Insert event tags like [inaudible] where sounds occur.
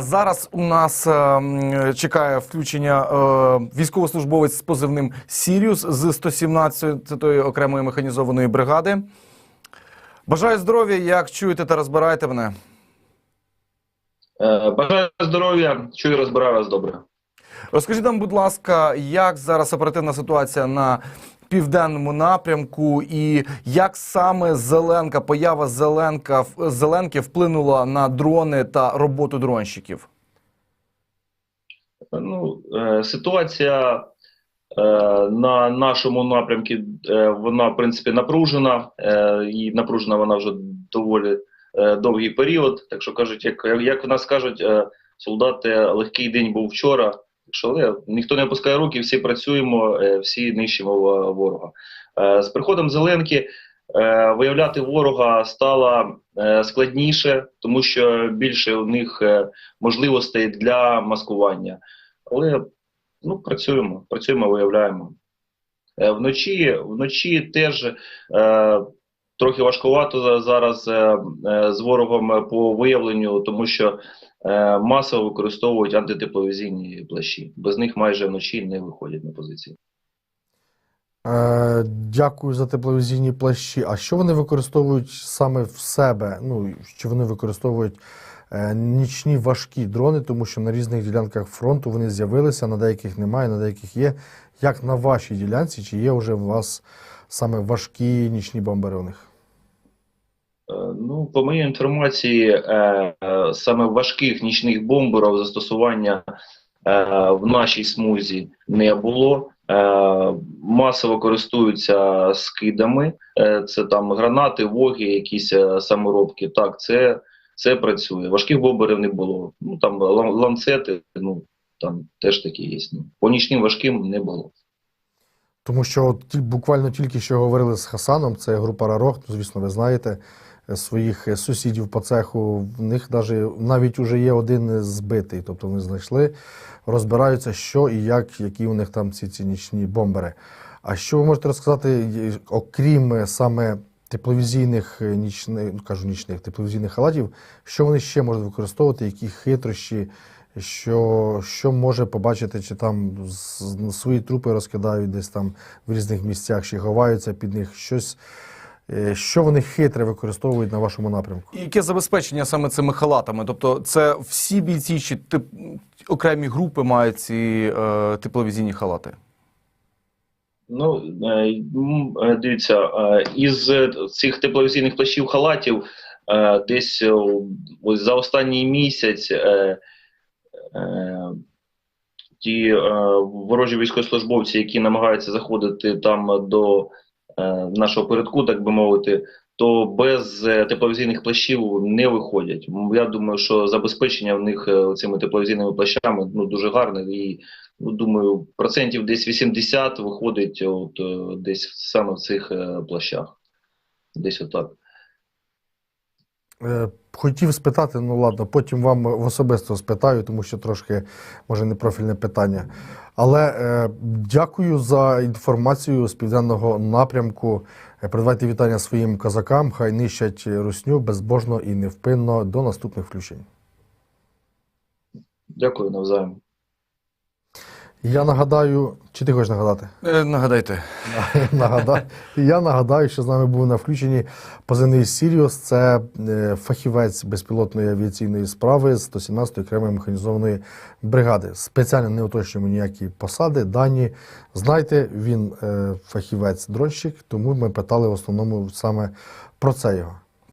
Зараз у нас е, чекає включення е, військовослужбовець з позивним Сіріус з 117-ї окремої механізованої бригади. Бажаю здоров'я, як чуєте та розбираєте мене. Е, Бажаю здоров'я, чую, розбираю вас добре. Розкажіть нам, будь ласка, як зараз оперативна ситуація на південному напрямку, і як саме Зеленка, поява Зеленка Зеленки вплинула на дрони та роботу дронщиків? Ну, е, ситуація е, на нашому напрямку, е, вона, в принципі, напружена, і напружена вона вже доволі довгий період. Так що кажуть, як, як в нас кажуть, солдати, легкий день був вчора. Так що але ніхто не опускає руки, всі працюємо, е, всі нищимо ворога. Е, З приходом Зеленки е, виявляти ворога стало складніше, тому що більше у них можливостей для маскування. Але ну, працюємо, працюємо, виявляємо. Вночі, вночі теж трохи важкувато зараз е, е, з ворогом по виявленню, тому що е, масово використовують антитепловізійні плащі. Без них майже вночі не виходять на позиції. Е, дякую за тепловізійні плащі. А що вони використовують саме в себе? Ну, що вони використовують е, нічні важкі дрони, тому що на різних ділянках фронту вони з'явилися, на деяких немає, на деяких є. Як на вашій ділянці, чи є вже у вас саме важкі нічні бомбери у них? Ну, по моїй інформації, е, саме важких нічних бомберів застосування е, в нашій смузі не було. Е, масово користуються скидами. Це там гранати, воги, якісь саморобки. Так, це, це працює. Важких бомберів не було. Ну там лан- ланцети, ну там теж такі є. Ну, по нічним важким не було. Тому що от буквально тільки що говорили з Хасаном, це група Рарох, ну, звісно, ви знаєте е, своїх е, сусідів по цеху. В них даже, навіть уже є один збитий, тобто вони знайшли, розбираються, що і як, які у них там ці, ці нічні бомбери. А що ви можете розказати, е, окрім саме тепловізійних нічних, ну кажу нічних тепловізійних халатів, що вони ще можуть використовувати, які хитрощі, що, що може побачити, чи там свої трупи розкидають десь там в різних місцях, чи ховаються під них щось. е, Що вони хитре використовують на вашому напрямку? Яке забезпечення саме цими халатами? Тобто, це всі бійці чи тип, окремі групи мають ці е, тепловізійні халати? Ну, е, е, дивіться, е, із цих тепловізійних плащів халатів е, десь е, ось за останній місяць ті е, ворожі військовослужбовці, які намагаються заходити там до е, нашого передку, так би мовити, то без е, тепловізійних плащів не виходять. Я думаю, що забезпечення в них е, цими тепловізійними плащами ну, дуже гарне і ну, думаю, процентів десь 80 виходить от, е, десь саме в цих е, плащах. Десь отак. Е, Хотів спитати, ну ладно, потім вам в особисто спитаю, тому що трошки може не профільне питання. Але е, дякую за інформацію з південного напрямку. Е, Передавайте вітання своїм козакам, хай нищать русню безбожно і невпинно. До наступних включень. Дякую навзаєм. Я нагадаю, чи ти хочеш нагадати? Е, нагадайте. [laughs] Нагадаю, я нагадаю, що з нами був на включенні позивний Сіріус. Це е, фахівець безпілотної авіаційної справи з 117-ї окремої механізованої бригади. Спеціально не уточнюємо ніякі посади, дані. Знайте, він е, фахівець дронщик, тому ми питали в основному саме про це його.